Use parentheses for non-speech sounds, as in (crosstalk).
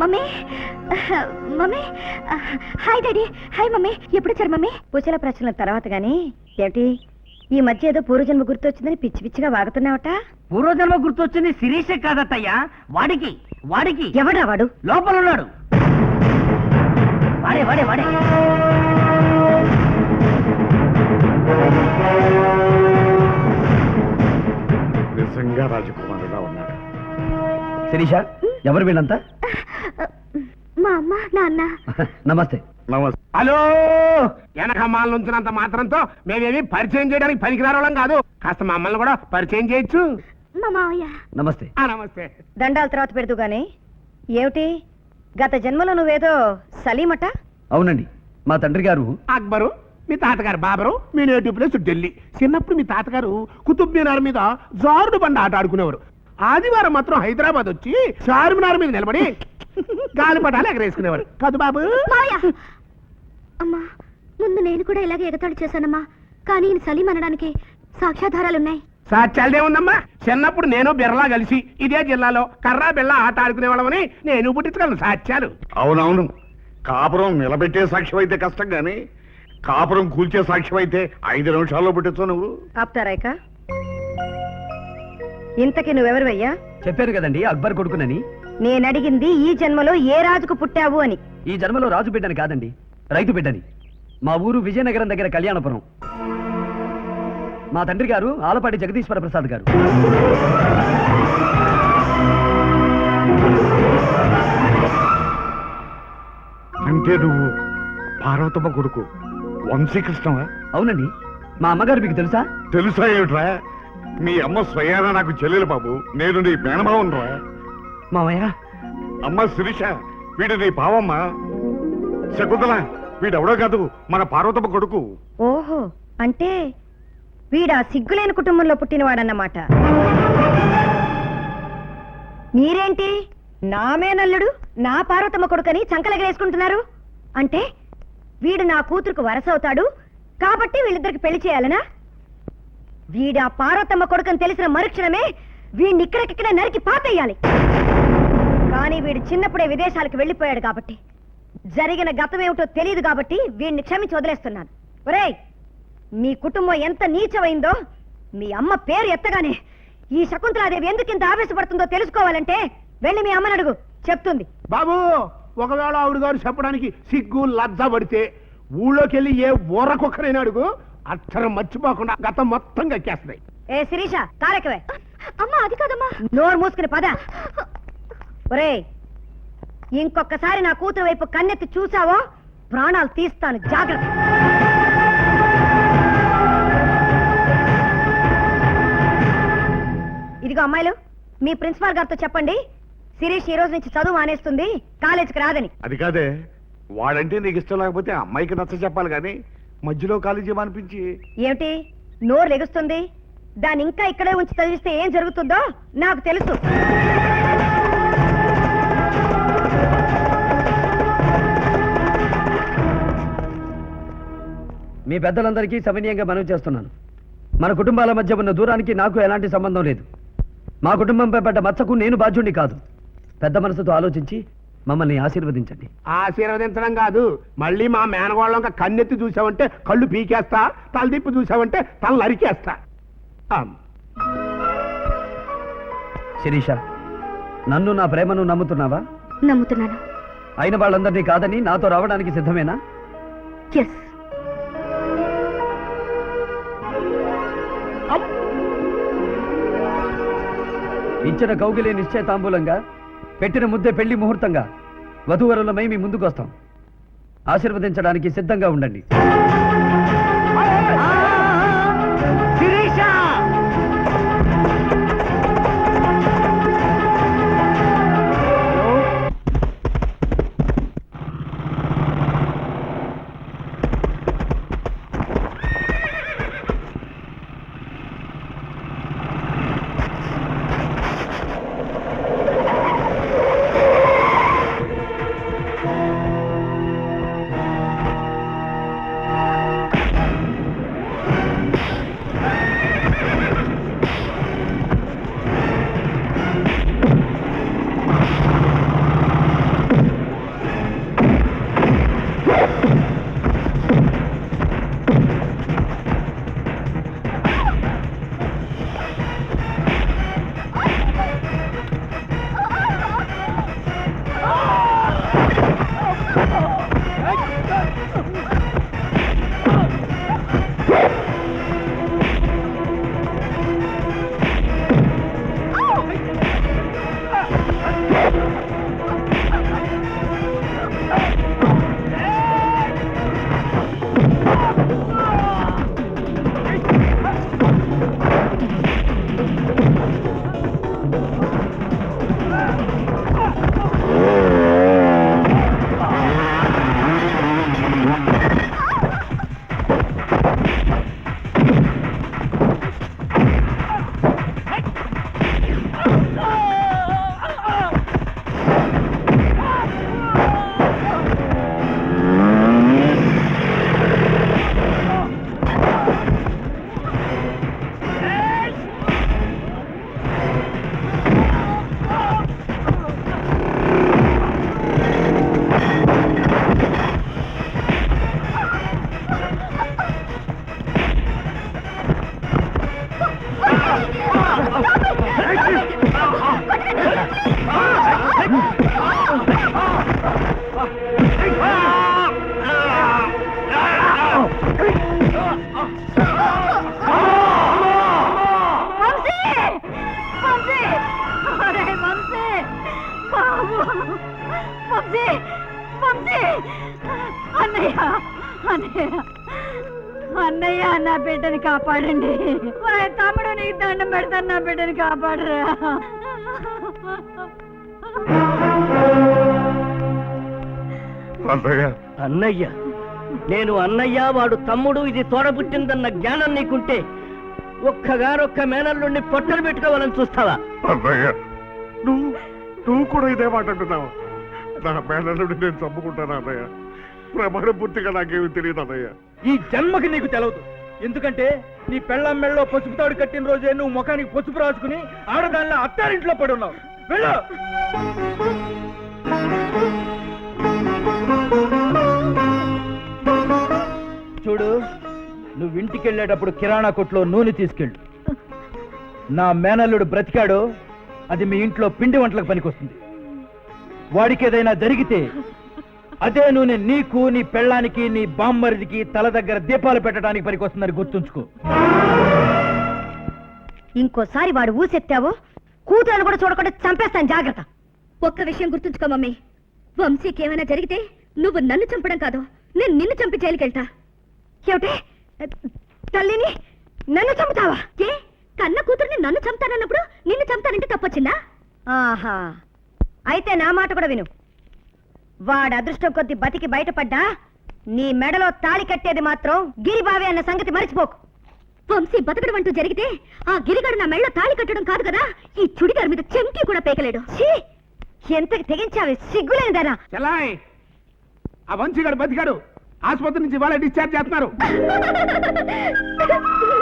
Mummy mummy hi daddy hi mummy ఎప్పుడు వచ్చారు mummy? పూచల ప్రశ్నల తర్వాత గాని ఏమిటి? ఈ మధ్య ఏదో పూర్వజన్మ గుర్తొచ్చిందని పిచ్చి పిచ్చిగా వాగుతున్నావట? పూర్వజన్మ గుర్తొచ్చింది శిరీషే కాదత్తయ్యా వాడికి వాడికి. ఎవడా వాడు? లోపల ఉన్నాడు. వాడే వాడే వాడే. నిజంగా రాజకుమారుడా ఉన్నాడు. శిరీష ఎవరు వీళ్ళంతా? మా అమ్మ నాన్న. నమస్తే. నమస్తే. హలో! వెనకమ్మాల నుంచినంత మాత్రంతో మేమేమి పరిచయం చేయడానికి పనికిరారోళం కాదు. కాస్త మమ్మల్ని కూడా పరిచయం చేయొచ్చు. మా మావయ్య. నమస్తే. ఆ, నమస్తే. దండాల తర్వాత పెడుతూ గాని ఏమిటి? గత జన్మలో నువ్వేదో సలీమట? అవునండి. మా తండ్రి గారు అక్బరు మీ తాతగారు బాబరు మీ నేటివ్ ప్లేస్ ఢిల్లీ. చిన్నప్పుడు మీ తాతగారు కుతుబ్ మినార్ మీద జారుడు బండ ఆట ఆడుకునేవారు. ఆదివారం మాత్రం హైదరాబాద్ వచ్చి చార్మినార్ మీద నిలబడి గాలిపటాలు ఎగరేసుకునేవారు. కాదు బాబు. మావయ్య! అమ్మా ముందు నేను కూడా ఇలాగే ఎగతాళి చేశానమ్మా. కానీ ఈయన సలీం అనడానికి సాక్ష్యాధారాలున్నాయి సాక్ష్యాలదే ఉందమ్మా. చిన్నప్పుడు నేను బిర్లా కలిసి ఇదే జిల్లాలో కర్రా బిళ్ళ ఆట ఆడుకునేవాళ్ళమని నేను పుట్టించగలను సాక్ష్యాలు. అవునవును. కాపురం నిలబెట్టే సాక్ష్యం అయితే కష్టం గాని కాపురం కూల్చే సాక్ష్యం అయితే ఐదు నిమిషాల్లో పుట్టించు నువ్వు. ఆపుతారాయిక ఇంతకి నువ్వెవరివయ్యా? చెప్పారు కదండి అక్బర్ కొడుకునని. నేనడిగింది ఈ జన్మలో ఏ రాజుకు పుట్టావు అని. ఈ జన్మలో రాజు బిడ్డని కాదండి రైతు బిడ్డని. మా ఊరు విజయనగరం దగ్గర కళ్యాణపురం. మా తండ్రి గారు ఆలపాటి జగదీశ్వర ప్రసాద్ గారు. అంటే నువ్వు పార్వతమ్మ కొడుకు వంశీకృష్ణవా? అవునండి మా అమ్మగారు మీకు తెలుసా? తెలుసా ఏమిట్రా? మీ అమ్మ స్వయాన నాకు చెల్లెలు బాబు. నేను నీ మేనమావన్ రా. మామయ్య అమ్మ శిరీష వీడు నీ పావమ్మ. శకుంతల వీడెవడో కాదు మన పార్వతమ్మ కొడుకు. ఓహో అంటే వీడా సిగ్గులేని కుటుంబంలో పుట్టినవాడన్నమాట. మీరేంటి? నా మేనల్లుడు నా పార్వతమ్మ కొడుకని చంకలగలేసుకుంటున్నారు? అంటే వీడు నా కూతురుకు వరసవుతాడు కాబట్టి వీళ్ళిద్దరికి పెళ్ళి చేయాలనా? వీడా పార్వతమ్మ కొడుకుని తెలిసిన మరుక్షణమే వీడిని ఇక్కడికిక్కడ నరికి పాతేయాలి. కానీ వీడు చిన్నప్పుడే విదేశాలకు వెళ్ళిపోయాడు కాబట్టి జరిగిన గతమేమిటో తెలియదు కాబట్టి వీడిని క్షమించి వదిలేస్తున్నాను ఒరేయ్ మీ కుటుంబం ఎంత నీచమైందో మీ అమ్మ పేరు ఎత్తగానే ఈ శకుంతలాదేవి ఎందుకు ఇంత ఆవేశపడుతుందో తెలుసుకోవాలంటే వెళ్ళి మీ అమ్మని అడుగు చెప్తుంది. బాబు ఒకవేళ ఆవిడ గారు చెప్పడానికి సిగ్గు లజ్జ పడితే ఊళ్ళోకి వెళ్ళి ఏ ఊరకొక్కరైనా అడుగు అక్షరం మర్చిపోకుండా గతం మొత్తం కక్కేస్తున్నాయి ఏ శిరీష కారెక్కవే? అమ్మా అది కాదమ్మా. నోరు మూసుకుని పద. ఒరేయ్ ఇంకొకసారి నా కూతురు వైపు కన్నెత్తి చూసావో? ప్రాణాలు తీస్తాను జాగ్రత్త. ఇదిగో అమ్మాయిలు మీ ప్రిన్సిపాల్ గారితో చెప్పండి. శిరీష్ ఈ రోజు నుంచి చదువు మానేస్తుంది కాలేజీకి రాదని. అది కాదే వాడంటే నీకు ఇష్టం లేకపోతే అమ్మాయికి నచ్చ చెప్పాలి కానీ మధ్యలో కాలేజీ అనిపించి ఏమిటి? నోరు లెగుస్తుంది? దాన్ని ఇంకా ఇక్కడే ఉంచి చదివిస్తే ఏం జరుగుతుందో నాకు తెలుసు. మీ పెద్దలందరికీ సవినీయంగా మనవి చేస్తున్నాను. మన కుటుంబాల మధ్య ఉన్న దూరానికి నాకు ఎలాంటి సంబంధం లేదు. మా కుటుంబంపై పడ్డ మచ్చకు నేను బాధ్యుణ్ణి కాదు. పెద్ద మనసుతో ఆలోచించి మమ్మల్ని ఆశీర్వదించండి. ఆశీర్వదించడం కాదు మళ్ళీ మా మేనగోళ్ళంక కన్నెత్తి చూసావంటే కళ్ళు పీకేస్తా తలదిప్పి చూసావంటే తల నరికేస్తా. ఆ, శిరీష నన్ను నా ప్రేమను నమ్ముతున్నావా? నమ్ముతున్నాను. అయిన వాళ్ళందరినీ కాదని నాతో రావడానికి సిద్ధమేనా? ఎస్ ఇచ్చిన కౌగిలే నిశ్చయతాంబూలంగా పెట్టిన ముద్దే పెళ్ళి ముహూర్తంగా వధూవరులమై మీ ముందుకు వస్తాం. ఆశీర్వదించడానికి సిద్ధంగా ఉండండి. వంశీ వంశీ అన్నయ్య! అన్నయ్య! అన్నయ్య నా బిడ్డని కాపాడండి. తమ్ముడు నీకు దండం పెడతాను నా బిడ్డని కాపాడరా. అన్నయ్య. నేను అన్నయ్య వాడు తమ్ముడు ఇది తోడబుట్టిందన్న జ్ఞానం నీకుంటే ఒక్కగారొక్క మేనల్లుండి పొట్టలు పెట్టుకోవాలని చూస్తావా? అన్నయ్య నువ్వు నువ్వు కూడా ఇదే మాట అంటున్నావు. నా మేనల్లుడి నేను చంపుకుంటాను అన్నయ్య? ప్రమాణ పూర్తిగా నాకేమీ తెలియదు అన్నయ్య. ఈ జన్మకి నీకు తెలవదు. ఎందుకంటే నీ పెళ్ళం మెళ్ళలో పసుపు తాడు కట్టిన రోజే నువ్వు ముఖానికి పసుపు రాసుకుని ఆడదానిలో అత్తారింట్లో పడి ఉన్నావు. వెళ్ళు. చూడు నువ్వు ఇంటికి వెళ్ళేటప్పుడు కిరాణా కొట్లో నూనె తీసుకెళ్ళు. నా మేనల్లుడు బ్రతికాడు అది మీ ఇంట్లో పిండి వంటలకు పనికొస్తుంది. వాడికి ఏదైనా జరిగితే అదే నూనె నీకు నీ పెళ్ళానికి నీ బామ్మరిదికి తల దగ్గర దీపాలు పెట్టడానికి పనికొస్తుందని గుర్తుంచుకో. ఇంకోసారి వాడు ఊసెత్తావో కూతురని కూడా చూడకుండా చంపేస్తాను జాగ్రత్త. ఒక్క విషయం గుర్తుంచుకో మమ్మీ. వంశీకి ఏమైనా జరిగితే నువ్వు నన్ను చంపడం కాదు నేను నిన్ను చంపి జైలుకెళ్తా. ఏమిటి? తల్లిని నన్ను చంపుతావా? ఏ? కన్న కూతుర్ని నన్ను చంపుతానన్నప్పుడు నిన్ను చంపుతానంటే తప్పొచ్చిందా? ఆహా. అయితే నా మాట కూడా విను. వాడు అదృష్టం కొద్ది బతికి బయటపడ్డా నీ మెడలో తాళి కట్టేది మాత్రం గిరిబావి అన్న సంగతి మర్చిపోకు. వంశీ బతకడం అంటూ జరిగితే ఆ గిరిగాడు నా మెళ్ళ తాళి కట్టడం కాదు కదా? ఈ చుడిదార్ మీద చెంకి కూడా పేకలేడు. ఎంతకి తెగించావే? సిగ్గులేనిదానా చలాయ్ ఆ వంశీగాడు బతికాడు. ఆసుపత్రి నుంచి ఇవాళ డిశ్చార్జ్ చేస్తున్నారు. (laughs)